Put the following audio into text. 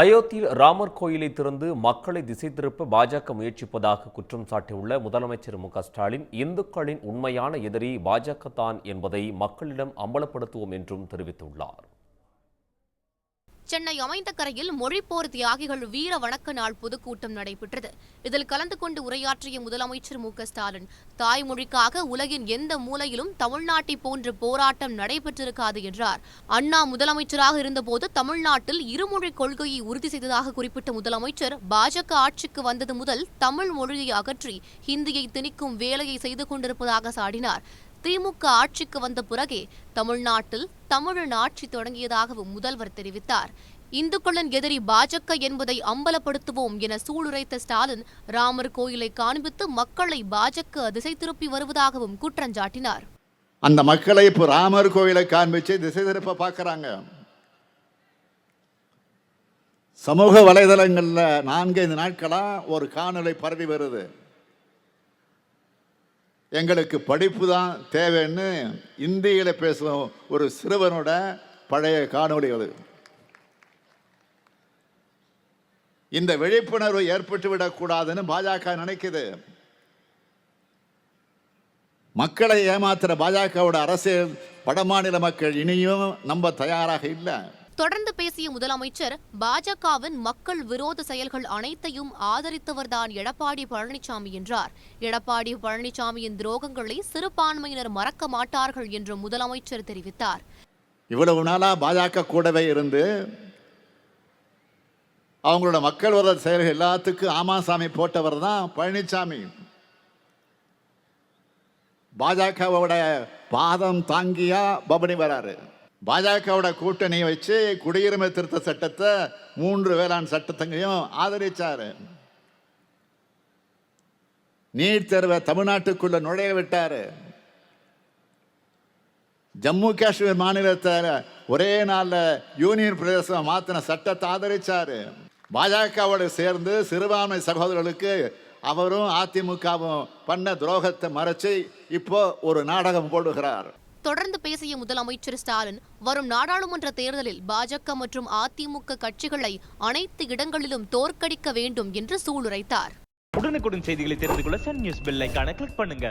அயோத்தியில் ராமர் கோயிலை திறந்து மக்களை திசை திருப்ப பாஜக முயற்சிப்பதாக குற்றம் சாட்டியுள்ள முதலமைச்சர் மு ஸ்டாலின் இந்துக்களின் உண்மையான எதிரி பாஜக தான் என்பதை மக்களிடம் அம்பலப்படுத்துவோம் என்றும் தெரிவித்துள்ளார். சென்னை அமைந்தகரையில் மொழிப்போர் தியாகிகள் வீர வணக்க நாள் பொதுக்கூட்டம் நடைபெற்றது. இதில் கலந்து கொண்டு உரையாற்றிய முதலமைச்சர் மு ஸ்டாலின் தாய்மொழிக்காக உலகின் எந்த மூலையிலும் தமிழ்நாட்டை போன்ற போராட்டம் நடைபெற்றிருக்காது என்றார். அண்ணா முதலமைச்சராக இருந்தபோது தமிழ்நாட்டில் இருமொழி கொள்கையை உறுதி செய்ததாக குறிப்பிட்ட முதலமைச்சர் பாஜக ஆட்சிக்கு வந்தது முதல் தமிழ் மொழியை அகற்றி ஹிந்தியை திணிக்கும் வேலையை செய்து கொண்டிருப்பதாக சாடினார். திமுக ஆட்சிக்கு வந்த பிறகே தமிழ்நாட்டில் தமிழன் ஆட்சி தொடங்கியதாகவும் முதல்வர் தெரிவித்தார். இந்துக்களின் எதிரி பாஜக என்பதை அம்பலப்படுத்துவோம் என சூளுரைத்த ஸ்டாலின் ராமர் கோயிலை காண்பித்து மக்களை பாஜக திசை திருப்பி வருவதாகவும் குற்றஞ்சாட்டினார் அந்த மக்களை இப்போ ராமர் கோயிலை காண்பிச்சு திசை திருப்ப பார்க்குறாங்க சமூக வலைதளங்களில் நான்கைந்து நாட்களாக ஒரு காணொலை பரவி வருது. எங்களுக்கு படிப்பு தான் தேவைன்னு இந்தியில் பேசும் ஒரு சிறுவனோட பழைய காணொளி அது இந்த விழிப்புணர்வு ஏற்பட்டு விடக்கூடாதுன்னு பாஜக நினைக்குது. மக்களை ஏமாத்துற பாஜகவோட அரசியல் வடமாநில மக்கள் இனியும் நம்ப தயாராக இல்லை. தொடர்ந்து பேசிய முதலமைச்சர் பாஜகவின் மக்கள் விரோத செயல்கள் அனைத்தையும் ஆதரித்தவர்தான் எடப்பாடி பழனிசாமி என்றார். எடப்பாடி பழனிசாமியின் துரோகங்களை சிறுபான்மையினர் மறக்க மாட்டார்கள் என்று முதலமைச்சர் தெரிவித்தார். இவ்வளவு நாளா பாஜக கூடவே இருந்து அவங்களோட மக்கள் விரோத செயல்கள் எல்லாத்துக்கும் ஆமாசாமி போட்டவர் தான் பழனிசாமி. பாஜகவோட பாதம் தாங்கியா பபனி வராரு. பாஜகவோட கூட்டணியை வச்சு குடியுரிமை திருத்த சட்டத்தை மூன்று வேளாண் சட்டத்தையும் ஆதரித்தார் நீட் தேர்வை தமிழ்நாட்டுக்குள்ள நுழைய விட்டார். ஜம்மு காஷ்மீர் மாநிலத்தை ஒரே நாளில் யூனியன் பிரதேசம் மாற்றின சட்டத்தை ஆதரிச்சாரு. பாஜகவோடு சேர்ந்து சிறுபான்மை சகோதரர்களுக்கு அவரும் அதிமுகவும் பண்ண துரோகத்தை மறைச்சு இப்போ ஒரு நாடகம் போடுகிறார். தொடர்ந்து பேசிய முதலமைச்சர் ஸ்டாலின் வரும் நாடாளுமன்ற தேர்தலில் பாஜக மற்றும் அதிமுக கட்சிகளை அனைத்து இடங்களிலும் தோற்கடிக்க வேண்டும் என்று சூளுரைத்தார். உடனுக்குடன் செய்திகளை தெரிந்து கொள்ள சன் நியூஸ் பெல் கிளிக் பண்ணுங்க.